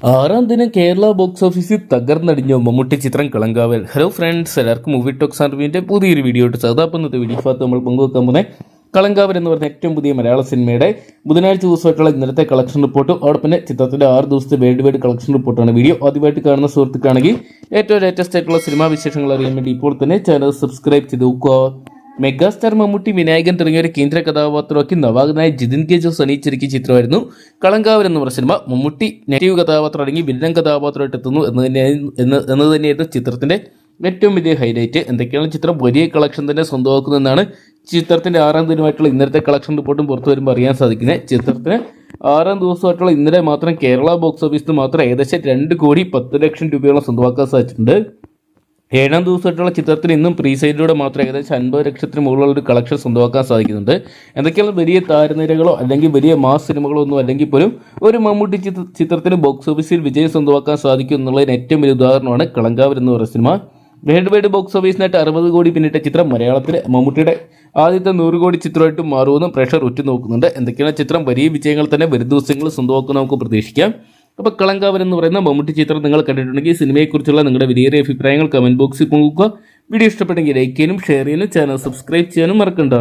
ആറാം ദിനം കേരള ബോക്സ് ഓഫീസിൽ തകർന്നടിഞ്ഞ മമ്മൂട്ടി ചിത്രം കളങ്കാവൽ. ഹലോ ഫ്രണ്ട്സ് എല്ലാവർക്കും മൂവി ടോക്സ് അറിവിന്റെ പുതിയൊരു വീഡിയോ ഇട്ട് വീഡിയോ ഭാഗത്ത് നമ്മൾ പങ്കുവെക്കാൻ പോകുന്നത് കളങ്കാവൽ എന്ന് പറഞ്ഞ ഏറ്റവും പുതിയ മലയാള സിനിമയുടെ ബുധനാഴ്ച ദിവസമായിട്ടുള്ള ഇന്നലത്തെ കളക്ഷൻ റിപ്പോർട്ടും തന്നെ ചിത്രത്തിന്റെ ആറ് ദിവസത്തെ വേൾഡ് വൈഡ് കളക്ഷൻ റിപ്പോർട്ടാണ് വീഡിയോ. ആദ്യമായിട്ട് കാണുന്ന സുഹൃത്തുക്കാണെങ്കിൽ ഏറ്റവും ലേറ്റസ്റ്റ് ആയിട്ടുള്ള സിനിമാ വിശേഷങ്ങൾ അറിയാൻ വേണ്ടി ഇപ്പോൾ തന്നെ ചാനൽ സബ്സ്ക്രൈബ് ചെയ്ത് നോക്കുക. മെഗാസ്റ്റാർ മമ്മൂട്ടി വിനായകൻ തുടങ്ങിയ ഒരു കേന്ദ്ര കഥാപാത്രമാക്കി നവാഗനായ ജിതിൻ കെ ജോസ് അണിയിച്ചിരിക്കുന്ന ചിത്രമായിരുന്നു കളങ്കാവൻ എന്ന് പറഞ്ഞ സിനിമ. മമ്മൂട്ടി നെഗറ്റീവ് കഥാപാത്രം അടങ്ങി വില്ലൻ കഥാപാത്രമായിട്ട് എത്തുന്നു എന്ന് തന്നെ എന്ന് തന്നെയായിരുന്നു ചിത്രത്തിന്റെ ഏറ്റവും വലിയ ഹൈലൈറ്റ് എന്തൊക്കെയാണ് ചിത്രം? വലിയ കളക്ഷൻ തന്നെ സ്വന്തമാക്കുന്നതെന്നാണ് ചിത്രത്തിന്റെ ആറാം ദിനമായിട്ടുള്ള ഇന്നലത്തെ കളക്ഷൻ റിപ്പോർട്ടും പുറത്തു വരുമ്പോൾ അറിയാൻ സാധിക്കുന്നത്. ചിത്രത്തിന് ആറാം ദിവസമായിട്ടുള്ള ഇന്നലെ മാത്രം കേരള ബോക്സ് ഓഫീസിൽ മാത്രം ഏകദേശം രണ്ട് കോടി പത്ത് ലക്ഷം രൂപയോളം സ്വന്തമാക്കാൻ സാധിച്ചിട്ടുണ്ട്. ഏഴാം ദിവസമായിട്ടുള്ള ചിത്രത്തിന് ഇന്നും പ്രീ സൈഡിലൂടെ മാത്രം ഏകദേശം അൻപത് ലക്ഷത്തിന് മുകളിലുള്ള ഒരു കളക്ഷൻ സ്വന്തമാക്കാൻ സാധിക്കുന്നുണ്ട്. എന്തൊക്കെയാണ് വലിയ താരനിരകളോ അല്ലെങ്കിൽ വലിയ മാസ് സിനിമകളോ ഒന്നും അല്ലെങ്കിൽ പോലും ഒരു മമ്മൂട്ടി ചിത്ര ചിത്രത്തിന് ബോക്സ് ഓഫീസിൽ വിജയം സ്വന്തമാക്കാൻ സാധിക്കും എന്നുള്ളതിന് ഏറ്റവും വലിയ ഉദാഹരണമാണ് കളങ്കാവർ എന്ന് പറയുന്ന സിനിമ. വേൾഡ് വൈഡ് ബോക്സ് ഓഫീസിനായിട്ട് അറുപത് കോടി പിന്നിട്ട ചിത്രം മലയാളത്തിൽ മമ്മൂട്ടിയുടെ ആദ്യത്തെ നൂറ് കോടി ചിത്രമായിട്ട് മാറുമെന്നും പ്രേക്ഷകർ ഉറ്റുനോക്കുന്നുണ്ട്. എന്തൊക്കെയാണ് ചിത്രം? വലിയ വിജയങ്ങൾ തന്നെ വരും ദിവസങ്ങളിൽ സ്വന്തമാക്കും നമുക്ക് പ്രതീക്ഷിക്കാം. അപ്പോൾ കളങ്കാവൻ എന്ന് പറയുന്ന മമ്മൂട്ടി ചിത്രം നിങ്ങൾ കണ്ടിട്ടുണ്ടെങ്കിൽ സിനിമയെക്കുറിച്ചുള്ള നിങ്ങളുടെ വിലയേറിയ അഭിപ്രായങ്ങൾ കമന്റ് ബോക്സിൽ പങ്കുവെക്കുക. വീഡിയോ ഇഷ്ടപ്പെട്ടെങ്കിൽ ലൈക്ക് ചെയ്യാനും ഷെയർ ചെയ്യാനും ചാനൽ സബ്സ്ക്രൈബ് ചെയ്യാനും മറക്കണ്ട.